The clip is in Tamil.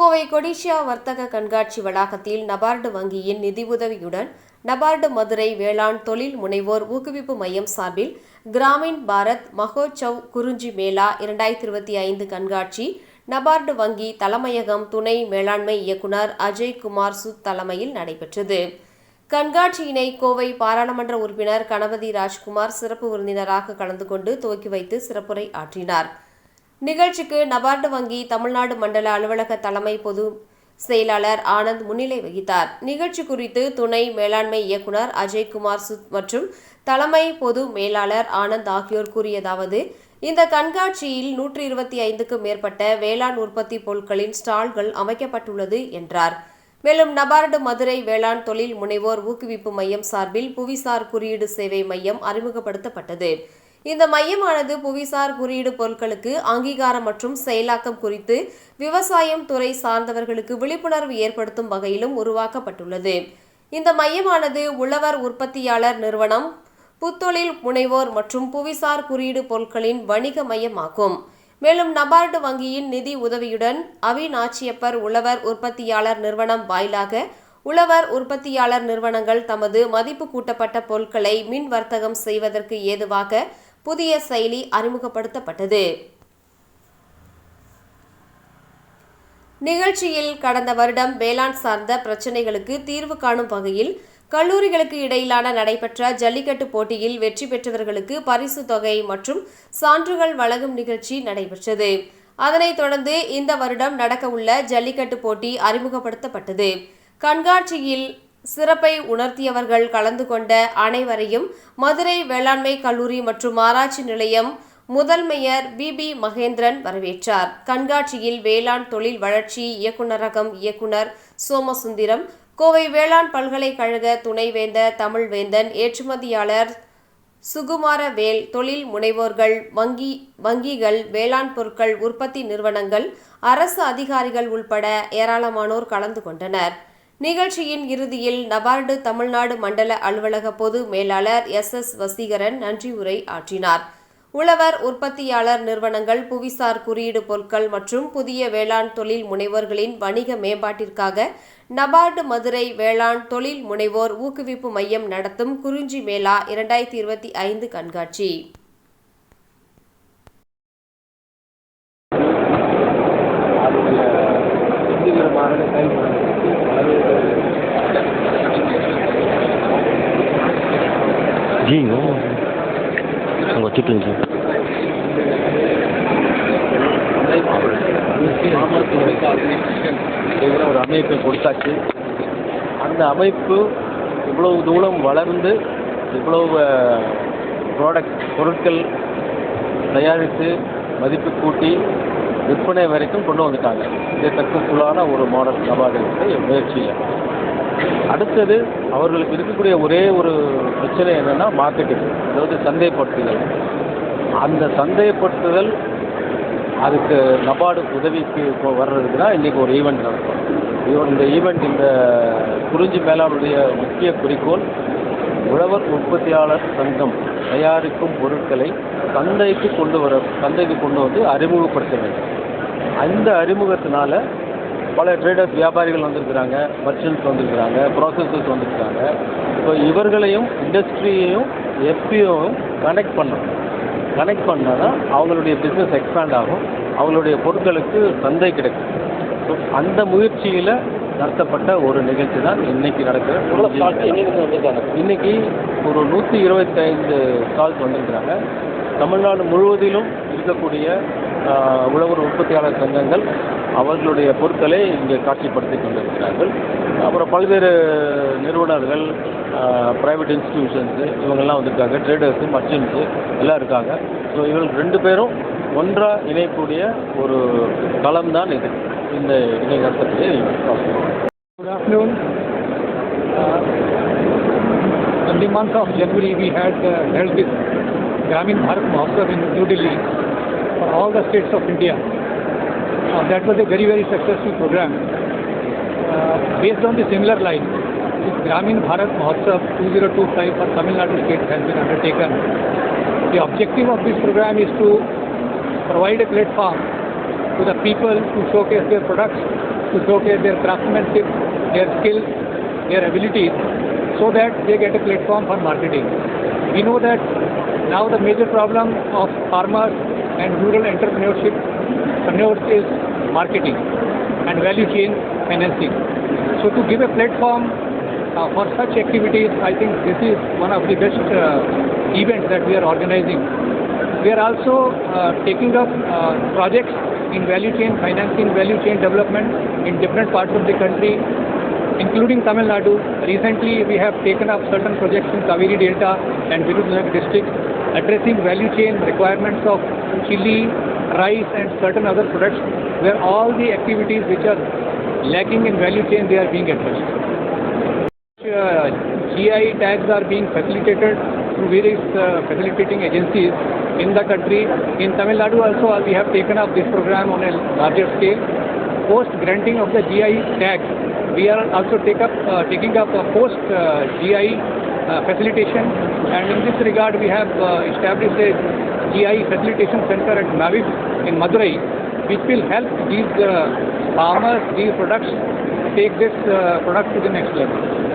கோவை கொடிஷியா வர்த்தக கண்காட்சி வளாகத்தில் நபார்டு வங்கியின் நிதியுதவியுடன் நபார்டு மதுரை வேளாண் தொழில் முனைவோர் ஊக்குவிப்பு மையம் சார்பில் கிராமின் பாரத் மகோச்சவ் குறிஞ்சி மேளா இரண்டாயிரத்தி இருபத்தி ஐந்து கண்காட்சி நபார்டு வங்கி தலைமையகம் துணை மேலாண்மை இயக்குனர் அஜய் குமார் சுத் தலைமையில் நடைபெற்றது. கண்காட்சியினை கோவை பாராளுமன்ற உறுப்பினர் கணபதி ராஜ்குமார் சிறப்பு விருந்தினராக கலந்து கொண்டு துவக்கி வைத்து சிறப்புரை ஆற்றினார். நிகழ்ச்சிக்கு நபார்டு வங்கி தமிழ்நாடு மண்டல அலுவலக தலைமை பொது செயலாளர் ஆனந்த் முன்னிலை வகித்தார். நிகழ்ச்சி குறித்து துணை மேலாண்மை இயக்குனர் அஜய்குமார் சுத் மற்றும் தலைமை பொது மேலாளர் ஆனந்த் ஆகியோர் கூறியதாவது இந்த கண்காட்சியில் நூற்றி இருபத்தி ஐந்துக்கும் மேற்பட்ட வேளாண் உற்பத்தி பொருட்களின் ஸ்டால்கள் அமைக்கப்பட்டுள்ளது என்றார். மேலும் நபார்டு மதுரை வேளாண் தொழில் முனைவோர் ஊக்குவிப்பு மையம் சார்பில் புவிசார் குறியீடு சேவை மையம் அறிமுகப்படுத்தப்பட்டது. இந்த மையமானது புவிசார் குறியீடு பொருட்களுக்கு அங்கீகாரம் மற்றும் செயலாக்கம் குறித்து விவசாயம் துறை சார்ந்தவர்களுக்கு விழிப்புணர்வு ஏற்படுத்தும் வகையிலும் உருவாக்கப்பட்டுள்ளது. இந்த மையமானது உழவர் உற்பத்தியாளர் நிறுவனம் புத்தொழில் முனைவோர் மற்றும் புவிசார் குறியீடு பொருட்களின் வணிக மையமாகும். மேலும் நபார்டு வங்கியின் நிதி உதவியுடன் அவிநாச்சியப்பர் உழவர் உற்பத்தியாளர் நிறுவனம் வாயிலாக உழவர் உற்பத்தியாளர் நிறுவனங்கள் தமது மதிப்பு கூட்டப்பட்ட பொருட்களை மின் வர்த்தகம் செய்வதற்கு ஏதுவாக புதிய செயலி அறிமுகப்படுத்தப்பட்டது. நிகழ்ச்சியில் கடந்த வருடம் வேளாண் சார்ந்த பிரச்சினைகளுக்கு தீர்வு காணும் வகையில் கல்லூரிகளுக்கு இடையிலான நடைபெற்ற ஜல்லிக்கட்டு போட்டியில் வெற்றி பெற்றவர்களுக்கு பரிசு தொகை மற்றும் சான்றுகள் வழங்கும் நிகழ்ச்சி நடைபெற்றது. அதனைத் தொடர்ந்து இந்த வருடம் நடக்கவுள்ள ஜல்லிக்கட்டு போட்டி அறிமுகப்படுத்தப்பட்டது. கண்காட்சியில் சிறப்பை உணர்த்தியவர்கள் கலந்து கொண்ட அனைவரையும் மதுரை வேளாண்மை கல்லூரி மற்றும் ஆராய்ச்சி நிலையம் முதல் மேயர் பிபி மகேந்திரன் வரவேற்றார். கண்காட்சியில் வேளாண் தொழில் வளர்ச்சி இயக்குநரகம் இயக்குனர் சோமசுந்தரம் கோவை வேளாண் பல்கலைக்கழக துணைவேந்தர் தமிழ்வேந்தன் ஏற்றுமதியாளர் சுகுமாரவேல் தொழில் முனைவோர்கள் வங்கி வங்கிகள் வேளாண் பொருட்கள் உற்பத்தி நிறுவனங்கள் அரசு அதிகாரிகள் உள்பட ஏராளமானோர் கலந்து கொண்டனர். நிகழ்ச்சியின் இறுதியில் நபார்டு தமிழ்நாடு மண்டல அலுவலக பொது மேலாளர் எஸ் எஸ் வசீகரன் நன்றியுரை ஆற்றினார். உழவர் உற்பத்தியாளர் நிறுவனங்கள் புவிசார் குறியீடு பொருட்கள் மற்றும் புதிய வேளாண் தொழில் முனைவோர்களின் வணிக மேம்பாட்டிற்காக நபார்டு மதுரை வேளாண் தொழில் முனைவோர் ஊக்குவிப்பு மையம் நடத்தும் குறிஞ்சி மேளா இரண்டாயிரத்தி இருபத்தி ஐந்து கண்காட்சி. அதனுடைய அவங்க வச்சுட்டு ஒரு அமைப்பை கொடுத்தாச்சு. அந்த அமைப்பு இவ்வளவு தூரம் வளர்ந்து இவ்வளவு ப்ராடக்ட் பொருட்கள் தயாரித்து மதிப்பு கூட்டி விற்பனை வரைக்கும் கொண்டு வந்துட்டாங்க. இது சக்ஸஸ்ஃபுல்லான ஒரு மாடல் நபார்டு முயற்சியில். அடுத்தது அவர்களுக்கு இருக்கக்கூடிய ஒரே ஒரு பிரச்சனை என்னென்னா மார்க்கெட்டிங் அதாவது சந்தைப்படுத்துதல். அந்த சந்தைப்படுத்துதல் அதுக்கு நபார்டு உதவிக்கு இப்போ வர்றதுக்கு தான் இன்றைக்கி ஒரு ஈவெண்ட் நடக்கும். இவ- இந்த ஈவெண்ட் இந்த குறிஞ்சி மேலாளுடைய முக்கிய குறிக்கோள் உழவர் உற்பத்தியாளர் சங்கம் தயாரிக்கும் பொருட்களை சந்தைக்கு கொண்டு வர சந்தைக்கு கொண்டு வந்து அறிமுகப்படுத்த வேண்டும். அந்த அறிமுகத்தினால பல ட்ரேடர்ஸ் வியாபாரிகள் வந்திருக்கிறாங்க மர்ச்சன்ட்ஸ் வந்திருக்கிறாங்க ப்ராசஸர்ஸ் வந்திருக்காங்க ஸோ இவர்களையும் இண்டஸ்ட்ரியையும் எஃபியும் கனெக்ட் பண்ணணும். கனெக்ட் பண்ணால் தான் அவங்களுடைய பிஸ்னஸ் எக்ஸ்பேண்ட் ஆகும். அவங்களுடைய பொருட்களுக்கு சந்தை கிடைக்கும். ஸோ அந்த முயற்சியில் நடத்தப்பட்ட ஒரு நிகழ்ச்சி தான் இன்னைக்கு நடக்கிற இன்னைக்கு ஒரு நூற்றி இருபத்தைந்து ஸ்டால்ஸ் வந்திருக்கிறாங்க. தமிழ்நாடு முழுவதிலும் இருக்கக்கூடிய உழவர் உற்பத்தியாளர் சங்கங்கள் அவர்களுடைய பொருட்களை இங்கே காட்சிப்படுத்தி கொண்டிருக்கிறார்கள். அப்புறம் பல்வேறு நிறுவனர்கள் ப்ரைவேட் இன்ஸ்டிடியூஷன்ஸு இவங்கெல்லாம் வந்திருக்காங்க ட்ரேடர்ஸு மர்ச்சன்ஸு எல்லாம் இருக்காங்க. ஸோ இவர்கள் ரெண்டு பேரும் ஒன்றாக இணையக்கூடிய ஒரு களம் தான் இது. இந்த இணை Good afternoon. Uh, In the month of January, we had uh, held this Gramin Bharat Mahotsav in New Delhi. For all the states of India. Uh, That was a very, very successful program. Uh, Based on the similar line, this Gramin Bharat Mahotsav 2025 for Tamil Nadu state has been undertaken. The objective of this program is to provide a platform to the people to showcase their products to showcase their craftsmanship, their skills, their abilities, so that they get a platform for marketing. We know that now the major problem of farmers and rural entrepreneurship entrepreneurship marketing and value chain financing. So to give a platform uh, for such activities, I think this is one of the best uh, events that we are organizing. We are also uh, taking up uh, projects in value chain financing, value chain development in different parts of the country, including Tamil Nadu. Recently, we have taken up certain projects in Kaveri Delta and Virudhunagar district, addressing value chain requirements of chili, rice, and certain other products, where all the activities which are lacking in value chain, they are being addressed. Uh, GI tags are being facilitated through various uh, facilitating agencies in the country. In Tamil Nadu also, uh, we have taken up this program on a larger scale. Post granting of the GI tag, we are also take up, uh, taking up a post uh, GI uh, facilitation, and in this regard, we have uh, established a GI facilitation center at Mavik in Madurai, which will help these uh, farmers, these products, take this uh, product to the next level.